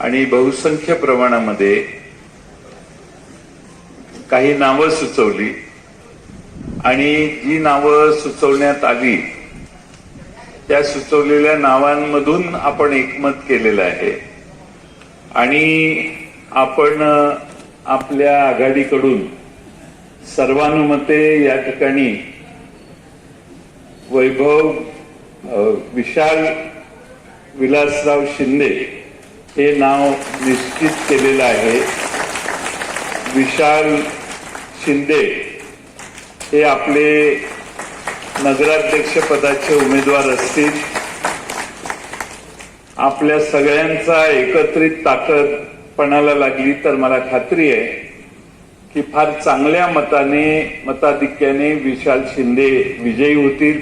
आणि बहुसंख्य प्रमाणामध्ये काही नावं सुचवली. आणि जी नावं सुचवण्यात आली त्या सुचवलेल्या नावांमधून आपण एकमत केलेलं आहे. आणि आपण आपल्या आघाडीकडून सर्वानुमते या ठिकाणी वैभव विशाल विलासराव शिंदे हे नाव निश्चित केलेलं आहे. विशाल शिंदे हे आपले नगराध्यक्षपदाचे उमेदवार असतील. आपल्या सगळ्यांचा एकत्रित ताकद पणाला लागली तर मला खात्री आहे की फार चांगल्या मताने मताधिक्याने विशाल शिंदे विजयी होतील.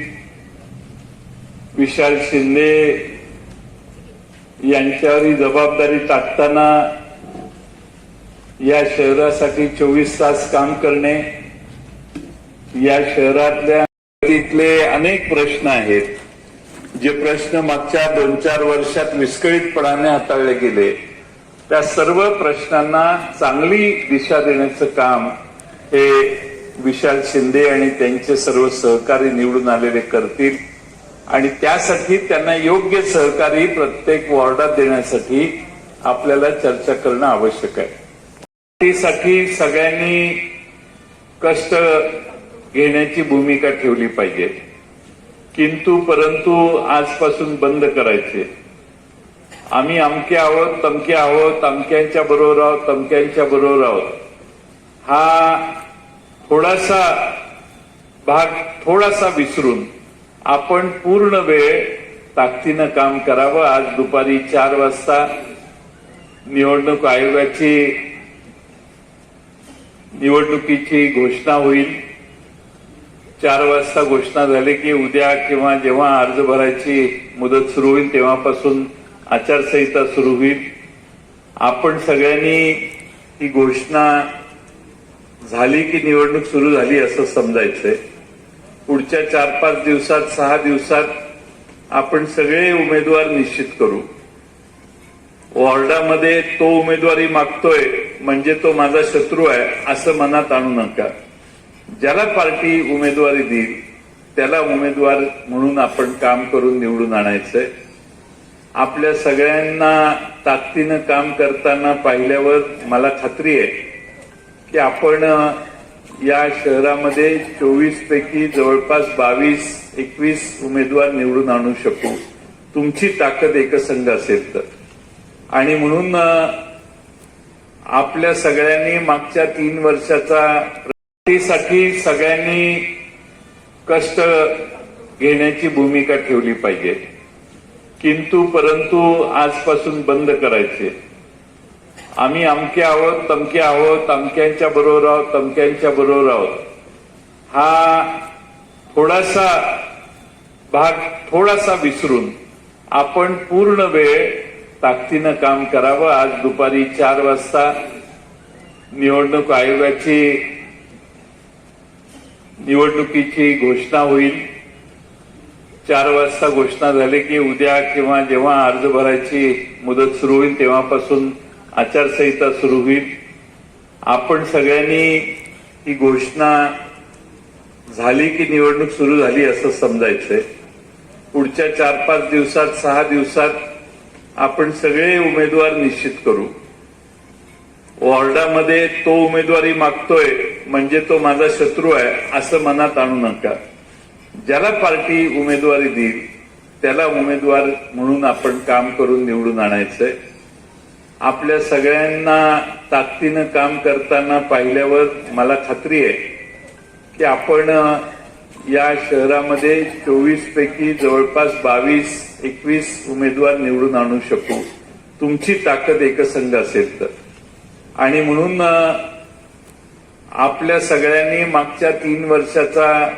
विशाल शिंदे यांच्यावर ही जबाबदारी टाकताना या शहरासाठी चोवीस तास काम करणे या शहरातल्या तिथले अनेक प्रश्न आहेत जे प्रश्न मागच्या दोन चार वर्षात विस्कळीतपणाने हाताळले गेले. त्या सर्व प्रश्नांना चांगली दिशा देण्याचं काम हे विशाल शिंदे आणि त्यांचे सर्व सहकारी निवडून आलेले करतील. आणि त्यासाठी त्यांना योग्य सहकारी प्रत्येक वॉर्डात देण्यासाठी आपल्याला चर्चा करणं आवश्यक आहे. साठी सगळ्यांनी कष्ट घेण्याची भूमिका ठेवली पाहिजे. किंतु परंतु आजपासून बंद करायचे. आम्ही अमके आहोत तमके आहोत अमक्यांच्या बरोबर आहोत तमक्यांच्या बरोबर आहोत. हा थोडासा भाग थोडासा विसरून आपण पूर्ण वेळ ताकदीनं काम करावं. आज दुपारी चार वाजता निवडणूक आयोगाची निवडणुकीची घोषणा होईल. चार वाजता घोषणा झाली की उद्या किंवा जेव्हा अर्ज भरायची मुदत सुरू होईल तेव्हापासून आचारसंहिता सुरू होईल. आपण सगळ्यांनी ही घोषणा झाली की निवडणूक सुरू झाली असं समजायचंय. पुढच्या चार पाच दिवसात सहा दिवसात आपण सगळे उमेदवार निश्चित करू. वॉर्डामध्ये तो उमेदवारी मागतोय म्हणजे तो माझा शत्रू आहे असं मनात आणू नका. ज्याला पार्टी उमेदवारी देईल त्याला उमेदवार म्हणून आपण काम करून निवडून आणायचंय. आपल्या सगळ्यांना ताकदीनं काम करताना पाहिल्यावर मला खात्री आहे की आपण या शहरामध्ये चोवीस पैकी जवळपास बावीस एकवीस उमेदवार निवडून आणू शकू. तुमची ताकद एकसंघ असेल तर. आणि म्हणून आपल्या सगळ्यांनी मागच्या तीन वर्षाचा साठी सगळ्यांनी कष्ट घेण्याची भूमिका ठेवली पाहिजे. किंतु परंतु आजपासून बंद करायचे. आम्ही अमके आहोत तमके आहोत अमक्यांच्या बरोबर आहोत तमक्यांच्या बरोबर आहोत. हा थोडासा भाग थोडासा विसरून आपण पूर्ण वेळ ताकदीनं काम करावं. आज दुपारी चार वाजता निवडणूक आयोगाची निवडणुकीची घोषणा होईल. चार वाजता घोषणा झाली की उद्या किंवा जेव्हा अर्ज भरायची मुदत सुरू होईल तेव्हापासून आचारसंहिता सुरू होईल. आपण सगळ्यांनी ही घोषणा झाली की निवडणूक सुरू झाली असं समजायचंय. पुढच्या चार पाच दिवसात सहा दिवसात आपण सगळे उमेदवार निश्चित करू. वॉर्डामध्ये तो उमेदवारी मागतोय म्हणजे तो माझा शत्रू आहे असं मनात आणू नका. ज्याला पार्टी उमेदवारी देईल त्याला उमेदवार म्हणून आपण काम करून निवडून आणायचंय. आपल्या सगळ्यांना ताकदीनं काम करताना पाहिल्यावर मला खात्री आहे की आपण या शहरामध्ये चोवीस पैकी जवळपास बावीस एकवीस उमेदवार निवडून आणू शकू. तुमची ताकद एकसंघ असेल तर. आणि म्हणून आपल्या सगळ्यांनी मागच्या तीन वर्षाचा